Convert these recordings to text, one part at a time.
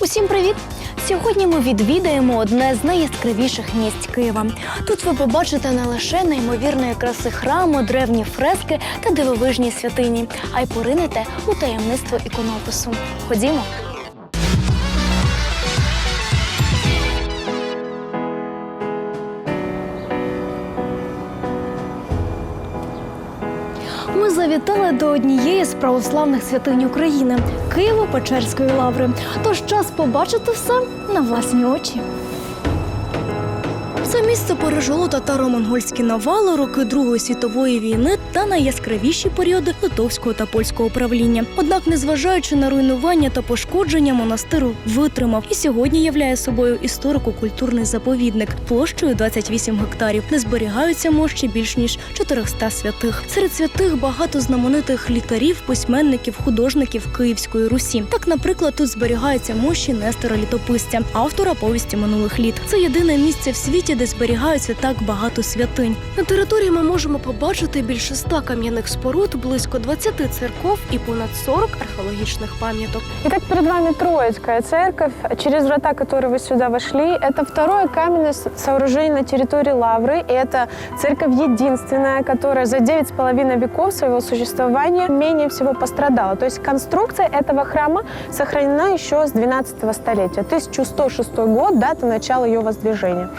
Усім привіт! Сьогодні ми відвідаємо одне з найяскравіших місць Києва. Тут ви побачите не лише неймовірної краси храму, древні фрески та дивовижні святині, а й поринете у таємництво іконопису. Ходімо. Ми завітали до однієї з православних святинь України Києво-Печерської лаври. Тож час побачити все на власні очі. Це місце пережило татаро-монгольські навали, роки Другої світової війни та найяскравіші періоди литовського та польського правління. Однак, незважаючи на руйнування та пошкодження, монастир витримав і сьогодні являє собою історико-культурний заповідник площею 28 гектарів, де зберігаються мощі більш ніж 400 святих. Серед святих багато знаменитих лікарів, письменників, художників Київської Русі. Так, наприклад, тут зберігаються мощі Нестора Літописця, автора повісті минулих літ. Це єдине місце в світі, де зберігаються так багато святинь. На території ми можемо побачити більше ста кам'яних споруд, близько 20 церков і понад 40 археологічних пам'яток. Итак, перед вами Троицкая церковь. Через врата, которые вы сюда вошли, это второе каменное с- сооружение на территории Лавры. И это церковь единственная, которая за девять с половиной веков своего существования менее всего пострадала. То есть конструкция этого храма сохранена еще с 12 столетия. 1106 год, дата начала ее воздвижения.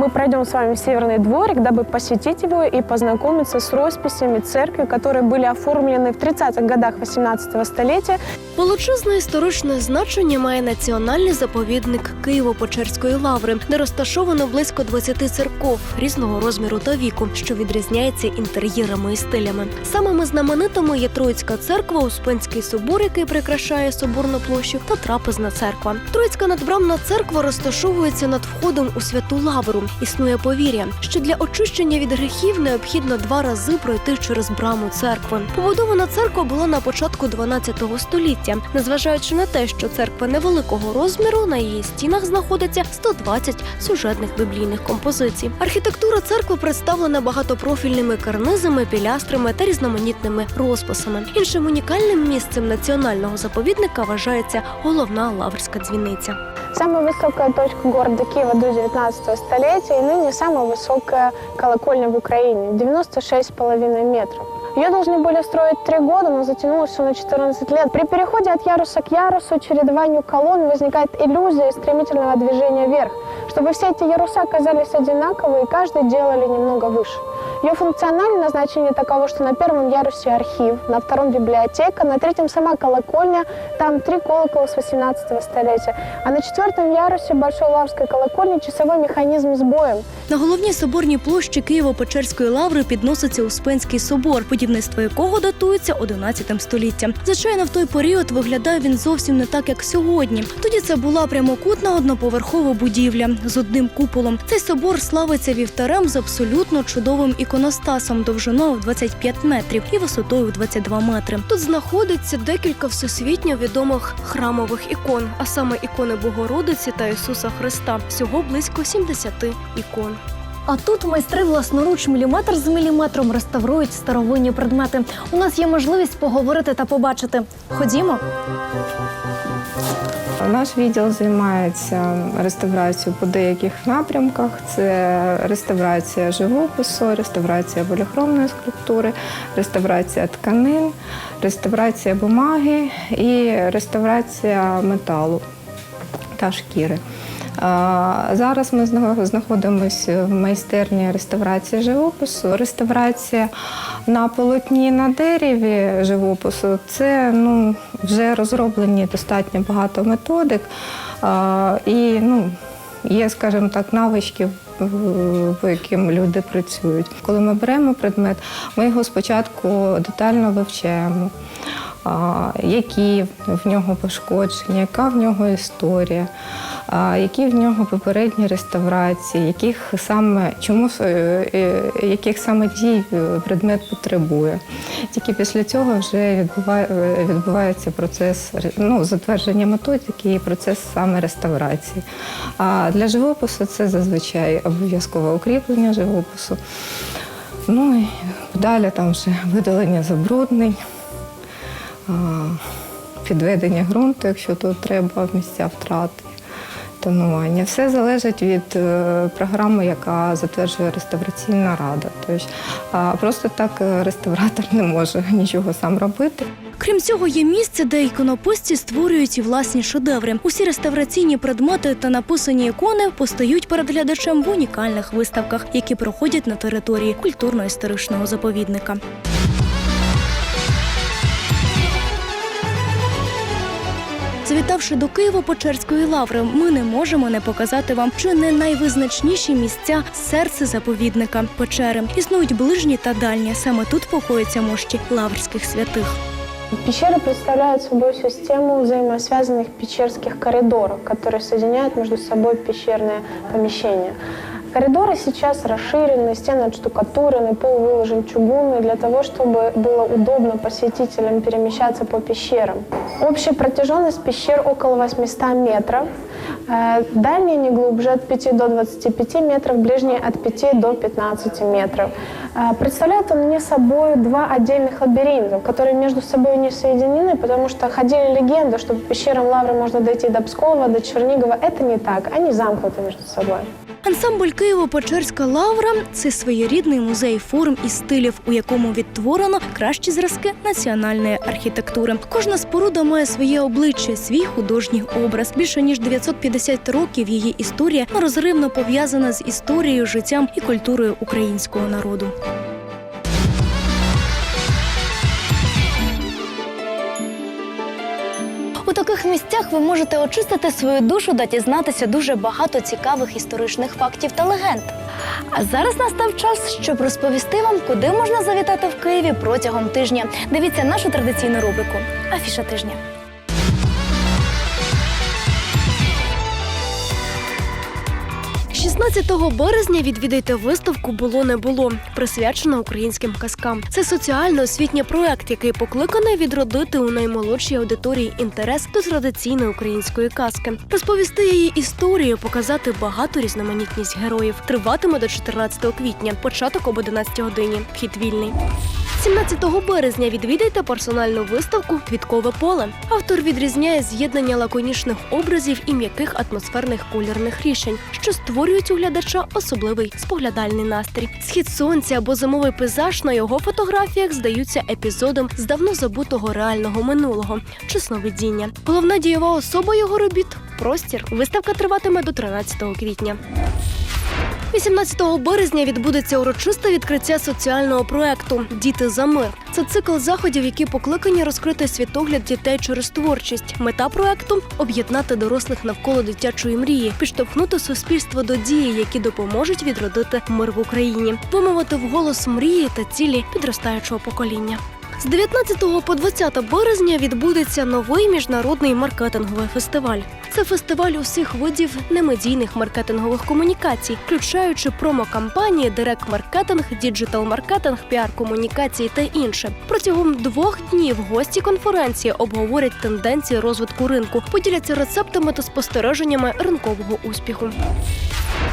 Мы пройдем с вами в Северный дворик, дабы посетить его и познакомиться с росписями церкви, которые были оформлены в 30-х годах 18 столетия Величезне історичне значення має національний заповідник Києво-Печерської лаври, де розташовано близько 20 церков різного розміру та віку, що відрізняється інтер'єрами і стилями. Самими знаменитими є Троїцька церква, Успенський собор, який прикрашає соборну площу, та трапезна церква. Троїцька надбрамна церква розташовується над входом у святу лавру. Існує повір'я, що для очищення від гріхів необхідно два рази пройти через браму церкви. Побудована церква була на початку 12 століття. Незважаючи на те, що церква невеликого розміру, на її стінах знаходиться 120 сюжетних біблійних композицій. Архітектура церкви представлена багатопрофільними карнизами, пілястрами та різноманітними розписами. Іншим унікальним місцем національного заповідника вважається головна лаврська дзвіниця. Самая высокая точка города Киева до 19 столетия и ныне самая высокая колокольня в Украине – 96,5 метров. Ее должны были строить три года, но затянулось все на 14 лет. При переходе от яруса к ярусу, чередованию колонн возникает иллюзия стремительного движения вверх, чтобы все эти яруса оказались одинаковые и каждый делали немного выше. Ее функциональное назначение таково, что на первом ярусе архив, на втором библиотека, на третьем сама колокольня, там три колокола с 18 столетия, а на четвертом ярусе Большой Лаврской колокольни часовой механизм с боем. На головній соборній площі Києво-Печерської лаври підноситься Успенський собор, будівництво якого датується 11 століттям. Звичайно, в той період виглядає він зовсім не так, як сьогодні. Тоді це була прямокутна одноповерхова будівля з одним куполом. Цей собор славиться вівтарем з абсолютно чудовим іконостасом довжиною в 25 метрів і висотою в 22 метри. Тут знаходиться декілька всесвітньо відомих храмових ікон, а саме ікони Богородиці та Ісуса Христа. Всього близько 70 ікон. А тут майстри власноруч міліметр з міліметром реставрують старовинні предмети. У нас є можливість поговорити та побачити. Ходімо. Наш відділ займається реставрацією по деяких напрямках: це реставрація живопису, реставрація поліхромної скульптури, реставрація тканин, реставрація бумаги і реставрація металу та шкіри. Зараз ми знаходимося в майстерні реставрації живопису. Реставрація на полотні на дереві живопису це ну, вже розроблені достатньо багато методик. І ну, є, скажімо так, навички, по яким люди працюють. Коли ми беремо предмет, ми його спочатку детально вивчаємо. Які в нього пошкодження, яка в нього історія, які в нього попередні реставрації, яких саме чому е, е, яких саме дій е, предмет потребує. Тільки після цього вже відбуває, відбувається процес ну, затвердження методики і процес саме реставрації. А для живопису це зазвичай обов'язкове укріплення живопису. Ну і далі там вже видалення забруднень. підведення ґрунту, якщо тут треба місця втрати. Тонування. Все залежить від е, програми, яка затверджує реставраційна рада. Тобто, просто так е, реставратор не може нічого сам робити. Крім цього, є місце, де іконописці створюють і власні шедеври. Усі реставраційні предмети та написані ікони постають перед глядачем в унікальних виставках, які проходять на території культурно-історичного заповідника. Завітавши до Києво-Печерської лаври, ми не можемо не показати вам чи не найвизначніші місця серце заповідника печери. Існують ближні та дальні. Саме тут покоїться мощі лаврських святих. Пещеры представляют собой систему взаимосвязанных пещерских коридоров, которые соединяют между собой пещерные помещения. Коридоры сейчас расширены, стены отштукатурены, пол выложен чугунный для того, чтобы было удобно посетителям перемещаться по пещерам. Общая протяженность пещер около 800 метров. Э, Дальние не глубже от 5 до 25 метров, ближние от 5 до 15 метров. Э, Представляет он мне собой два отдельных лабиринта, которые между собой не соединены, потому что ходили легенды, что по пещерам Лавры можно дойти до Пскова, до Чернигова. Это не так, они замкнуты между собой. Ансамбль Києво-Печерська лавра це своєрідний музей форм і стилів, у якому відтворено кращі зразки національної архітектури. Кожна споруда має своє обличчя, свій художній образ. Більше ніж 950 років її історія нерозривно пов'язана з історією, життям і культурою українського народу. У таких місцях ви можете очистити свою душу та дізнатися дуже багато цікавих історичних фактів та легенд. А зараз настав час, щоб розповісти вам, куди можна завітати в Києві протягом тижня. Дивіться нашу традиційну рубрику Афіша тижня. – 16 березня відвідайте виставку Було не було, присвячена українським казкам. Це соціально-освітній проект, який покликаний відродити у наймолодшій аудиторії інтерес до традиційної української казки, розповісти її історію, показати багату різноманітність героїв. Триватиме до 14 квітня, початок об 11 годині. Вхід вільний. 17 березня відвідайте персональну виставку Квіткове поле. Автор відрізняє з'єднання лаконічних образів і м'яких атмосферних кольорних рішень, що створюють у глядача особливий споглядальний настрій. Схід сонця або зимовий пейзаж на його фотографіях здаються епізодом з давно забутого реального минулого чи сновидіння. Головна дієва особа його робіт простір. Виставка триватиме до 13 квітня. 18 березня відбудеться урочисте відкриття соціального проекту Діти за мир. Це цикл заходів, які покликані розкрити світогляд дітей через творчість. Мета проекту об'єднати дорослих навколо дитячої мрії, підштовхнути суспільство до дії, які допоможуть відродити мир в Україні, вимовити вголос мрії та цілі підростаючого покоління. З 19 по 20 березня відбудеться новий міжнародний маркетинговий фестиваль. Це фестиваль усіх видів немедійних маркетингових комунікацій, включаючи промо-кампанії, директ-маркетинг, діджитал-маркетинг, піар-комунікації та інше. Протягом двох днів гості конференції обговорять тенденції розвитку ринку, поділяться рецептами та спостереженнями ринкового успіху.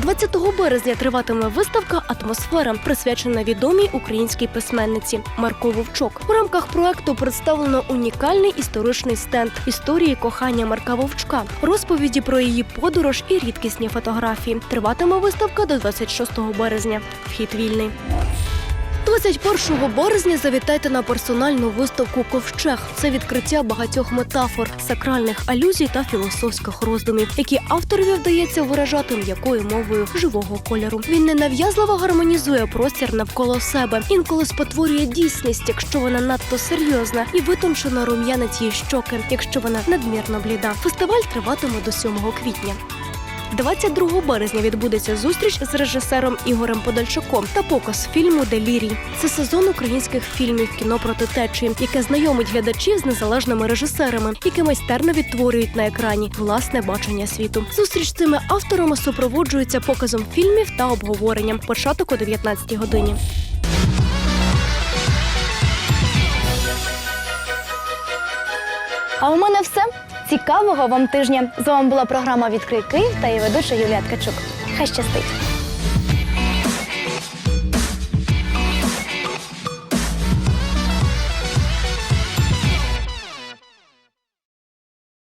20 березня триватиме виставка Атмосфера, присвячена відомій українській письменниці Марко Вовчок. У рамках проекту представлено унікальний історичний стенд історії кохання Марка Вовчка, розповіді про її подорож і рідкісні фотографії. Триватиме виставка до 26 березня. Вхід вільний. 21 березня завітайте на персональну виставку Ковчег. Це відкриття багатьох метафор, сакральних алюзій та філософських роздумів, які авторові вдається виражати м'якою мовою живого кольору. Він ненав'язливо гармонізує простір навколо себе, інколи спотворює дійсність, якщо вона надто серйозна, і витончено рум'янить її щоки, якщо вона надмірно бліда. Фестиваль триватиме до 7 квітня. 22 березня відбудеться зустріч з режисером Ігорем Подальчуком та показ фільму Делірій. Це сезон українських фільмів кіно проти течії, яке знайомить глядачів з незалежними режисерами, які майстерно відтворюють на екрані власне бачення світу. Зустріч з цими авторами супроводжується показом фільмів та обговоренням. Початок о 19 годині. А у мене все. Цікавого вам тижня. З вами була програма Відкрий Київ та її ведуча Юлія Ткачук. Хай щастить!